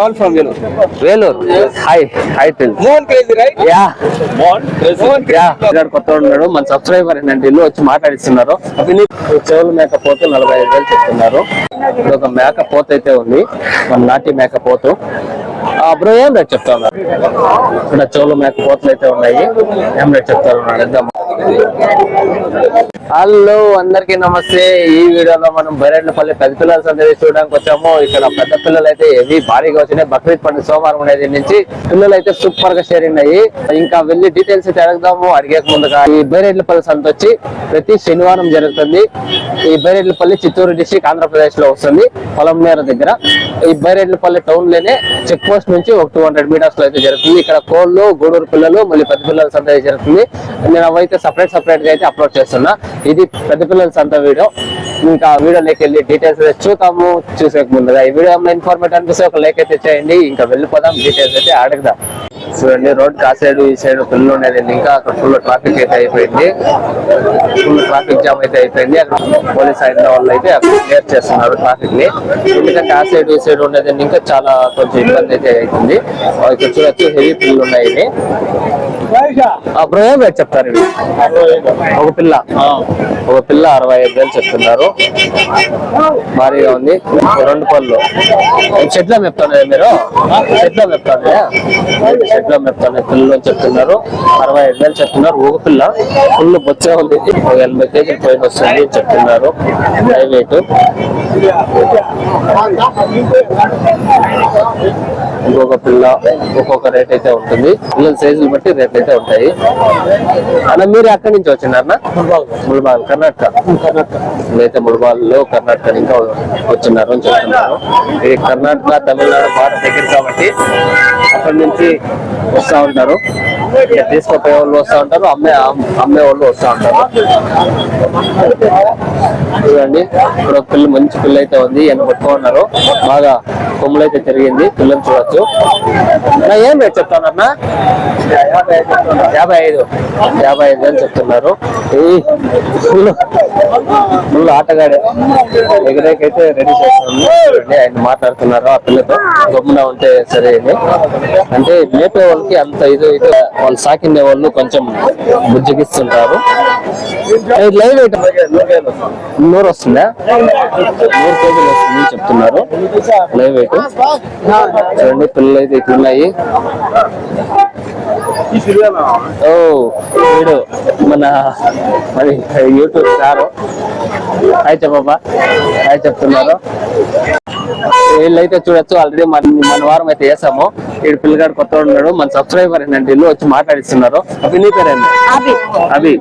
All from Velu. Vellore hi hi tell Mohan crazy, right? Yeah Mohan crazy. Mohan yeah ఇక్కడ కొత్త ఉన్నాడు. మన subscriber ఏంటంటే ఇల్లు వచ్చి మాట్లాడిస్తున్నారు. చెవులు మేకపోతు నలభై ఐదు వేలు చెప్తున్నారు. ఒక మేకపోత అయితే ఉంది. మన నాటి మేకపోతు. ఆ బ్రో ఏం రేట్ చెప్తా ఉన్నారు? ఇక్కడ చెవులు మేకపోతలు అయితే ఉన్నాయి. ఏం రేట్ చెప్తా ఉన్నారు? ఇద్దాం హలో అందరికీ నమస్తే. ఈ వీడియోలో మనం బైరెడ్లపల్లి పెద్ద పిల్లల సందడి చూడడానికి వచ్చాము. ఇక్కడ పెద్ద పిల్లలు అయితే ఏవి భారీగా వచ్చినాయి. బక్రీద్ పండుగ సోమవారం ఉండేది నుంచి పిల్లలు అయితే సూపర్గా షేరింగ్ అయ్యి ఇంకా వెళ్ళి డీటెయిల్స్ అయితే అడుగుదాము. అడిగే ముందుగా ఈ బైరెడ్లపల్లి సంత వచ్చి ప్రతి శనివారం జరుగుతుంది. ఈ బైరెడ్లపల్లి చిత్తూరు డిస్టిక్ ఆంధ్రప్రదేశ్లో వస్తుంది పొలంనేర దగ్గర. ఈ బైరెడ్లపల్లి టౌన్లోనే చెక్ పోస్ట్ నుంచి ఒక టూ హండ్రెడ్ మీటర్స్లో అయితే జరుగుతుంది. ఇక్కడ కోళ్ళు గూడూరు పిల్లలు మళ్ళీ పెద్ద పిల్లల సంత జరుగుతుంది. నేను అవైతే సపరేట్ సపరేట్గా అయితే అప్లోడ్ చేస్తున్నా. ఇది పెద్ద పిల్లల సంత వీడియో. ఇంకా వీడియోలోకి వెళ్ళి డీటెయిల్స్ చూద్దాము. చూసే ముందుగా ఈ వీడియో ఇన్ఫార్మేట్ అనిపిస్తే ఒక లైక్ అయితే చేయండి. ఇంకా వెళ్ళిపోదాం. డీటెయిల్స్ అయితే అడుగుదాం చూడండి రోడ్ ఆ సైడ్ ఈ సైడ్ ఫుల్ ఉండేది ఇంకా అక్కడ ఫుల్ ట్రాఫిక్ అయితే అయిపోయింది. ఫుల్ ట్రాఫిక్ జామ్ అయితే అయిపోయింది. అక్కడ పోలీస్ అయిన వాళ్ళు అయితే అక్కడ క్లియర్ చేస్తున్నారు ట్రాఫిక్ని. ఎందుకంటే ఆ సైడ్ ఈ సైడ్ ఉండేది ఇంకా చాలా కొంచెం ఇబ్బంది అయితే అవుతుంది. ఇక్కడ చూడొచ్చు హెవీ పిల్లలు ఉన్నాయి ఇవి. ఆ చెప్తారు ఇవి? ఒక పిల్ల. ఒక పిల్ల అరవై ఐదు వేలు చెప్తున్నారు. భారీగా ఉంది. రెండు పళ్ళు. చెట్ల మెప్తాను మీరు? చెట్ల మెప్తాను చెట్ల మెప్తాను పిల్లలు అని చెప్తున్నారు. అరవై ఐదు వేలు చెప్తున్నారు. ఒక పిల్ల ఫుల్ బొచ్చే ఉంది. ఎనభై కేజీలు పైన వస్తుంది చెప్తున్నారు. ప్రైవేట్. ఇంకొక పిల్ల ఒక్కొక్క రేట్ అయితే ఉంటుంది. పిల్లల సైజులు బట్టి రేట్ అయితే ఉంటాయి. అన్న మీరు ఎక్కడి నుంచి వచ్చినారన్నా? ముల్బాల్ కర్ణాటక. నేనైతే ముల్బాల్లో కర్ణాటక ఇంకా వచ్చినారు అని చెప్తున్నారు. ఇది కర్ణాటక తమిళనాడు భారత దగ్గర కాబట్టి అక్కడి నుంచి వస్తా ఉంటారు. తీసుకుపోయే వాళ్ళు వస్తా ఉంటారు. అమ్మే అమ్మే వాళ్ళు వస్తా ఉంటారు. చూడండి ఇక్కడ ఒక పిల్ల మంచి పిల్ల అయితే ఉంది. ఈయన పట్టుకున్నారు బాగా కొమ్ములు అయితే తిరిగింది పిల్లలు చూడొచ్చు. ఏం రేట్ చెప్తానన్నా? యాభై ఐదు. యాభై ఐదు అని చెప్తున్నారు. ఈ ఫుల్ ఫుల్ ఆటగాడే. ఎగరేకైతే రెడీ చేస్తున్నాను ఆయన మాట్లాడుతున్నారు ఆ పిల్లతో. గమ్మున ఉంటే సరే అని. అంటే మేపే వాళ్ళకి అంత ఇది అయితే వాళ్ళు సాకిండే వాళ్ళు కొంచెం బుజ్జగిస్తుంటారు. ఇది లైవ్ నూరు వస్తుందా? నూరు కేజీలు వస్తుంది చెప్తున్నారు. లైవ్ వెయిట్ చూడండి పిల్లలు అయితే ఉన్నాయి ఓ వీడు మన మరి యూట్యూబ్ స్టార్. హాయ్ చెప్పబ్బా. హాయ్ చెప్తున్నారు. వీళ్ళైతే చూడొచ్చు ఆల్రెడీ మన మన వారం అయితే వేసాము వీడు పిల్లగాడు కొత్త ఉన్నాడు. మన సబ్స్క్రైబర్ ఏంటంటే ఇల్లు వచ్చి మాట్లాడిస్తున్నారు. అవి నీ పేరేంటి అభి.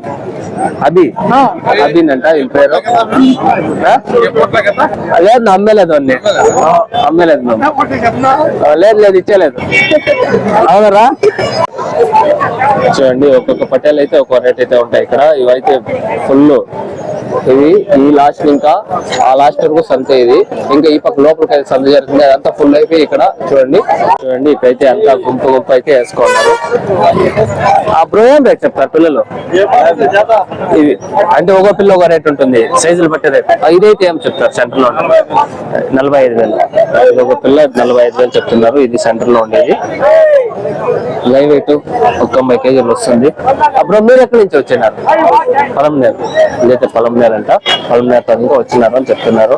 అభి. అభి అభినంట వీళ్ళ పేరు? లేదు అమ్మేలేదు అన్ని. అమ్మేలేదు లేదు లేదు ఇచ్చేలేదు. అవునరా? చూడండి ఒక్కొక్క పటేల్ అయితే ఒక్కో రేట్ అయితే ఉంటాయి ఇక్కడ. ఇవైతే ఫుల్ ఇది ఈ లాస్ట్ ఇంకా ఆ లాస్ట్ వరకు సంత ఇది. ఇంకా ఈ పక్క లోపలికి అయితే సంత జరుగుతుంది. అదంతా ఫుల్ అయిపోయి ఇక్కడ చూడండి. చూడండి ఇక్కడైతే అంతా గుంపు గుంపు అయితే వేసుకున్నారు. ఆ బ్రో ఏం రేట్ చెప్తారు పిల్లలు? ఇది అంటే ఒక పిల్ల ఒక రేట్ ఉంటుంది. సైజులు బట్టి రేట్. ఇదైతే ఏం చెప్తారు సెంటర్లో నలభై ఐదు వేలు. ఒక పిల్ల నలభై ఐదు వేలు చెప్తున్నారు. ఇది సెంటర్లో ఉండేది. లైవ్ వెయిట్ ఒక తొంభై కేజీలు వస్తుంది. అప్పుడు మీరు ఎక్కడి నుంచి వచ్చినారు? పొలంనేరు ఇదైతే పొలంనేరు అంట. పొలంనేరు ఇంకా వచ్చినారు అని చెప్తున్నారు.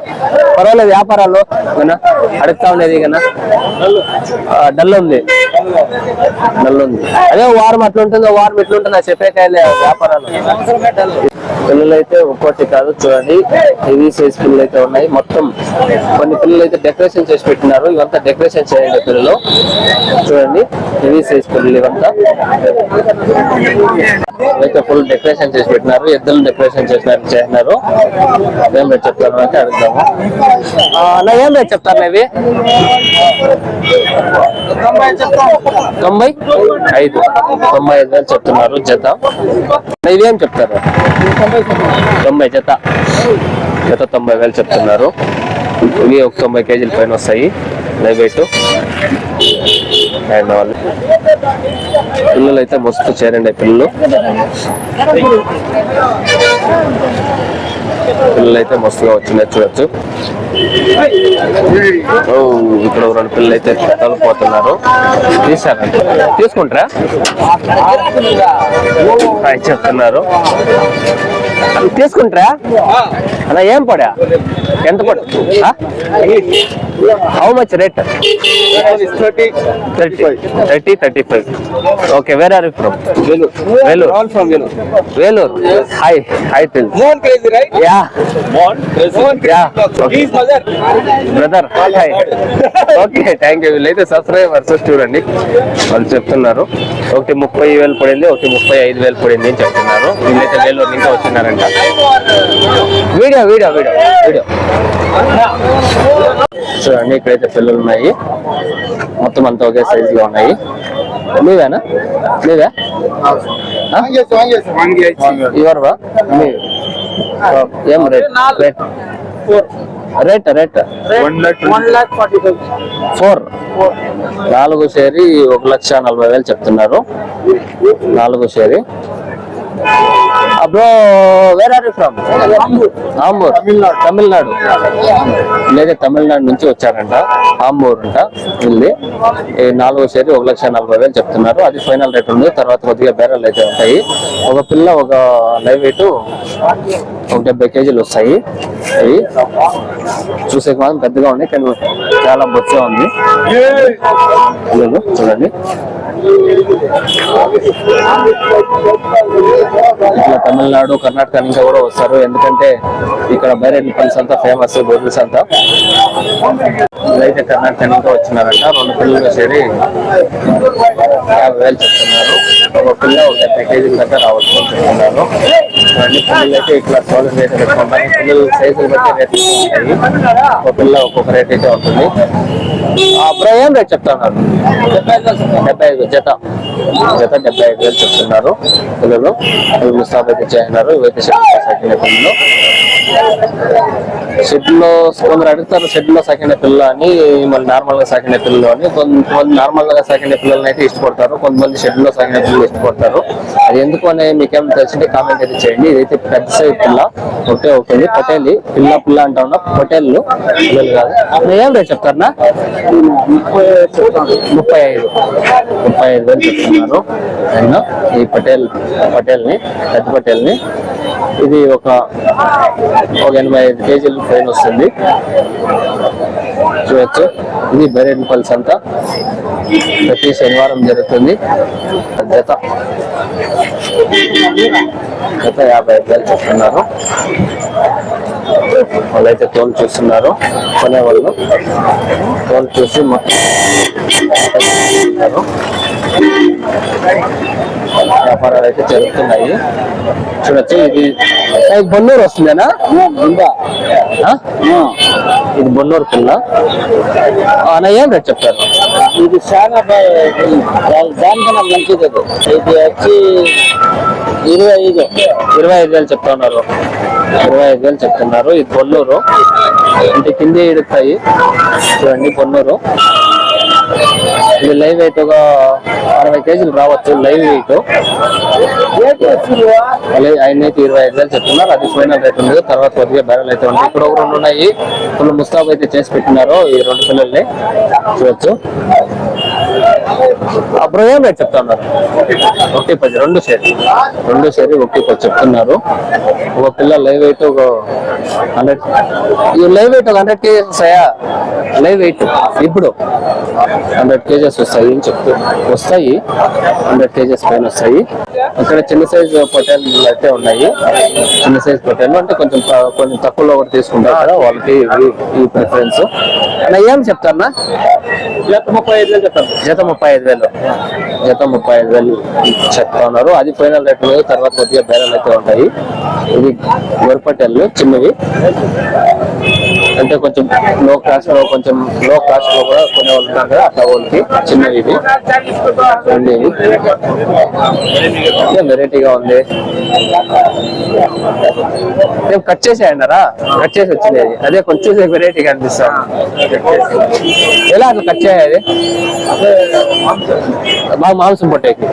పర్వాలేదు వ్యాపారాలు అడుగుతా ఉండేది కన్నా డల్ ఉంది. డల్ ఉంది. అదే వారం అట్లుంటుందో వారం ఇట్లా ఉంటుందో చెప్పే కాయలే వ్యాపారాలు. పిల్లలు అయితే ఒక్కోటి కాదు చూడండి. హెవీ సైజ్ పిల్లలు అయితే ఉన్నాయి. మొత్తం కొన్ని పిల్లలు అయితే డెకరేషన్ చేసి పెట్టినారు. ఇవంతా డెకరేషన్ చేయండి పిల్లలు. చూడండి. హెవీ సైజ్ పిల్లలు ఇవంతా. అయితే ఫుల్ డెకరేషన్ చేసి పెట్టినారు. ఎద్దులు డెకరేషన్ చేసినారు చేసినారు. ఏం రేట్ చెప్తారు అంటే అడుగుతాము ఏం రేట్ చెప్తారు ఇవి? తొంభై ఐదు. తొంభై ఐదు వేలు చెప్తున్నారు జత. ఇవేం చెప్తారు? తొంభై జత. జత తొంభై వేలు చెప్తున్నారు. ఇవి ఒక తొంభై కేజీల పైన వస్తాయి. లైవ్ అండ్ వాళ్ళు. పిల్లలు అయితే మస్తు చేరండి పిల్లలు. పిల్లలు అయితే మస్తుగా వచ్చినాయి చూడొచ్చు ఇక్కడ రెండు పిల్లలు అయితే తలుపుతున్నారు. తీసారంట తీసుకుంటారా? చెప్తున్నారు. తీసుకుంటారా? అలా ఏం పడా? ఎంత పడు? How much rate thirty. Thirty. Thirty five okay where are from Vellore Velu. Vellore hi hi? Yeah. Brother hi okay thank you వీళ్ళైతే సబ్స్క్రైబర్స్ చూడండి. వాళ్ళు చెప్తున్నారు. ఒకటి ముప్పై వేలు పడింది ఒకటి ముప్పై ఐదు వేలు పడింది అని చెప్తున్నారు. వీళ్ళైతే వేలు ఇంకా వచ్చినారంట వీడియో వీడియో వీడియో వీడియో. చూడండి ఇక్కడైతే పిల్లలు ఉన్నాయి. మొత్తం అంతా ఒకే సైజ్లో ఉన్నాయి. మీవేనా? మీవే? ఇవర్వా మీ ఏం rate rate rate rate four నాలుగు సేరీ ఒక లక్ష నలభై వేలు చెప్తున్నారు. నాలుగు సేరి Abro where are from Ambur Tamil Nadu లేదా తమిళనాడు నుంచి వచ్చారంట. ఆంబూర్ అంట. ఈ నాలుగు షేరి ఒక లక్ష నలభై వేలు చెప్తున్నారు. అది ఫైనల్ రేట్ ఉంది. తర్వాత కొద్దిగా బేరాలు అయితే ఉంటాయి. ఒక పిల్ల ఒక లైవ్ వెయిట్ ఒక డెబ్బై కేజీలు వస్తాయి. అవి చూసే మాత్రం పెద్దగా ఉన్నాయి కానీ చాలా బొచ్చగా ఉంది. చూడండి. ఇట్లా తమిళనాడు కర్ణాటక నుంచి కూడా వస్తారు. ఎందుకంటే ఇక్కడ బైరెడ్డి పల్స్ అంతా ఫేమస్ గొర్రెల్స్ అంతా. ఇదైతే కర్ణాటక నుంచి వచ్చినారంట. రెండు పిల్లలు చేరి యాభై వేలు చెప్తున్నారు. ఒక పిల్ల ఒక ప్యాకేజీ కేజీల రావచ్చు అని చెప్తున్నారు. అన్ని పిల్లలు అయితే ఇట్లా సోలర్ రేట్ పెట్టుకుంటారు పిల్లలు సైజులు బట్టి రేట్లు ఉంటాయి. ఒక పిల్ల ఒక్కొక్క రేట్ అయితే ఉంటుంది. అప్పుడు ఏం రేట్ చెప్తున్నారు? డెబ్బై ఐదు జత. జత డెబ్బై ఐదు వేలు చెప్తున్నారు పిల్లలు. ఇవి ముస్తాబ్ అయితే చేసినారు ఇవైతే షెడ్ సాకిన షెడ్లో కొందరు అడుగుతారు షెడ్లో సాకిన పిల్ల అని మళ్ళీ నార్మల్గా సాకిన పిల్లలు అని. కొంతమంది నార్మల్గా సాకిన పిల్లల్ని అయితే ఇష్టపడతారు కొంతమంది షెడ్లో సాకిన పిల్లలు ఇష్టపడతారు. అది ఎందుకు అని మీకేం తెలిసింటే కామెంట్ అయితే చేయండి. ఇదైతే పెద్ద సైజ్ పిల్ల ఒకటే ఒకటి. పటేల్ పిల్ల పిల్ల అంటా ఉన్నా పటేళ్ళు పిల్లలు కాదు. అప్పుడు ఏం రేట్ చెప్తారా ముప్పై ఐదు. ముప్పై ఐదు వేలు చెప్తున్నారు. ఆయన ఈ పటేల్ పటేల్ని పెద్ద పటేల్ని ఇది ఒక ఒక ఎనభై ఐదు కేజీలు ఫైన్ వస్తుంది. చూడొచ్చు. ఇది బెరెడ్ పల్స్ అంతా ప్రతి శనివారం జరుగుతుంది. జత. జత యాభై ఐదు వేలు చెప్తున్నారు. వాళ్ళైతే తోలు చూస్తున్నారు. కొనేవాళ్ళు. తోలు చూసి మొత్తం వ్యాపారాలు అయితే జరుగుతున్నాయి. చూడొచ్చు ఇది బొన్నూరు వస్తుందేనా? ఇది బొన్నూరు పిల్ల అన్న ఏం రేట్ చెప్తారు ఇది చాలా దానికన్నా మంచిది. ఇది వచ్చి ఇరవై ఐదు. ఇరవై ఐదు వేలు చెప్తా ఉన్నారు ఇరవై ఐదు వేలు చెప్తున్నారు. ఇది బొన్నూరు. అంటే కింద ఇడుతాయి చూడండి బొన్నూరు. ఇది లైవ్ వెయిట్ ఒక అరవై కేజీలు రావచ్చు లైవ్ వెయిట్ ఆయన అయితే ఇరవై ఐదు వేలు చెప్తున్నారు. అది ఫైనల్ రేట్ ఉంది. తర్వాత కొద్దిగా బేరాలు అయితే ఉంటాయి ఇక్కడ ఒక రెండు ఉన్నాయి. ఫుల్ ముస్తాబ్ అయితే చేసి పెట్టినారు ఈ రెండు పిల్లల్ని. చూడొచ్చు. అప్పుడు ఏం రేట్ చెప్తా ఉన్నారు ఒకటి పది రెండు షేర్ రెండు షేర్ ఒకటి పది చెప్తున్నారు. ఒక పిల్ల లైవ్ వెయిట్ ఒక హండ్రెడ్ ఈ లైవ్ వెయిట్ ఒక హండ్రెడ్ కేజెస్ వస్తాయా? లైవ్ వెయిట్ ఇప్పుడు హండ్రెడ్ కేజెస్ వస్తాయి అని చెప్తూ వస్తాయి. హండ్రెడ్ కేజెస్ పైన వస్తాయి. ఇక్కడ చిన్న సైజ్ పొటేల్ అయితే ఉన్నాయి. చిన్న సైజ్ పొటేల్ అంటే కొంచెం కొంచెం తక్కువలో ఒకటి తీసుకుంటారు కదా వాళ్ళకి ఈ ప్రిఫరెన్స్ అన్న ఏం చెప్తారన్నా? జత ముప్పై ఐదు వేలు చెప్తాను జత ముప్పై ఐదు వేలు. జత ముప్పై ఐదు వేలు చెప్తా ఉన్నారు అది ఫైనల్ రేట్ లేదు తర్వాత కొద్దిగా బేరాలు అయితే ఉంటాయి. ఇది గొరపట్టెళ్ళు చిన్నవి. అంటే కొంచెం లో క్లాస్లో కొంచెం లో క్లాస్లో కూడా కొన్ని వాళ్ళు ఉన్నారు కదా అట్లా వాళ్ళకి చిన్నవి ఇవి. వెరైటీగా ఉంది? మేము కట్ చేసేయన్నారా కట్ చేసి వచ్చింది అది. అదే కొంచెం వెరైటీగా అనిపిస్తాం ఎలా అట్లా కట్ చేయాలి బాగా మాంసం పొట్టేకి.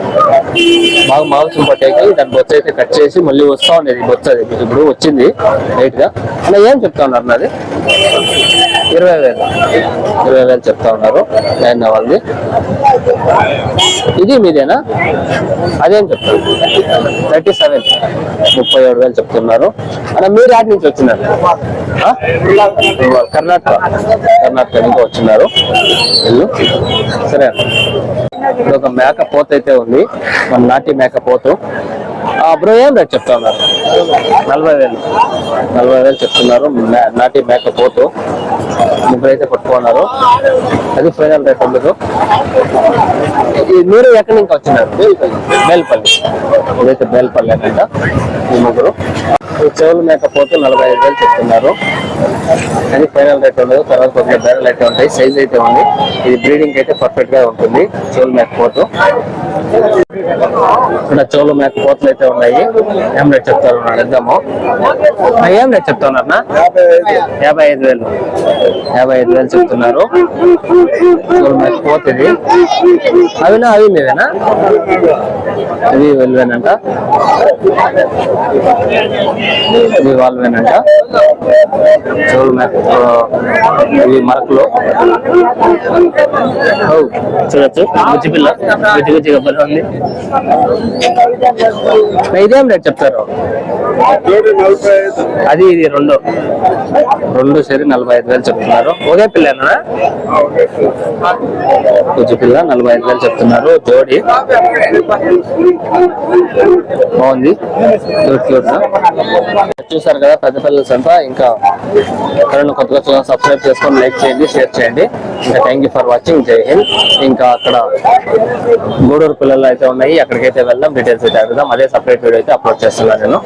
బాగా మాంసం పొట్టేకి దాని బొచ్చ అయితే కట్ చేసి మళ్ళీ వస్తా ఉండేది బొచ్చ ఇప్పుడు వచ్చింది లైట్గా. అలా ఏం చెప్తా ఉన్నారు నాది ఇరవై వేలు. ఇరవై వేలు చెప్తా ఉన్నారు. లైన్ వాళ్ళది ఇది మీదేనా? అదేం చెప్తారు థర్టీ సెవెన్. ముప్పై ఏడు వేలు చెప్తున్నారు. అలా మీరు యాడ్ నుంచి వచ్చినారు. కర్ణాటక. కర్ణాటక నుంచి వచ్చినారు. వీళ్ళు. సరే. ఒక మేక పోత అయితే ఉంది. మన నాటి మేక పోతు. బ్రో ఏం రేట్ చెప్తా ఉన్నారు నలభై వేలు. నలభై వేలు చెప్తున్నారు. నాటి మేక పోతు ముగ్గురు అయితే పట్టుకున్నారు అది ఫైనల్ రేట్ ఉండదు ఈ మీరు ఎక్కడి నుంచి వచ్చినారు? బేల్పల్లి. ఇదైతే బేల్పల్లి అంట ఈ ముగ్గురు. ఈ చెవులు మేకపోతే నలభై ఐదు వేలు చెప్తున్నారు. అది ఫైనల్ రేట్ ఉండదు. తర్వాత కొద్దిగా బేరలు అయితే ఉంటాయి. సైజ్ అయితే ఉంది. ఇది బ్రీడింగ్ అయితే పర్ఫెక్ట్గా ఉంటుంది. చెవులు మేకపోతు ఇక్కడ చెవులు కోతలు అయితే ఉన్నాయి. ఏం రేట్ చెప్తారు? అడుగుదాము. ఏం రేట్ చెప్తున్నారు అన్న యాభై ఐదు వేలు. యాభై ఐదు వేలు చెప్తున్నారు. చెవులు కోత ఇది. అవినా అవి మీవేనా? ఇది వెళ్ళవేనంట. ఇది వాళ్ళవేనంట. చెవులు మేక ఇవి మరకలు. ఓ, చూడొచ్చు. గుచ్చి గుచ్చిగా గుజ్జిగా భలే ఉంది. ఇదేం రేట్ చెప్తారు? అది ఇది రెండు. రెండు సరి నలభై ఐదు వేలు చెప్తున్నారు. ఒకే పిల్లనా? కొంచెం పిల్ల నలభై ఐదు వేలు చెప్తున్నారు. జోడి. బాగుంది. చూసారు కదా పెద్ద పిల్లలు అంతా. ఇంకా ఎక్కడన్నా కొత్తగా చూడాలి సబ్స్క్రైబ్ చేసుకొని లైక్ చేయండి షేర్ చేయండి. ఇంకా థ్యాంక్ యూ ఫర్ వాచింగ్ జై హింద్. ఇంకా అక్కడ గూడూరు పిల్లలు అయితే ఉన్నాయి. అక్కడికైతే వెళ్దాం. డీటెయిల్స్ అయితే అడుగుదాం. అదే సపరేట్ వీడియో అయితే అప్లోడ్ చేస్తున్నాను నేను.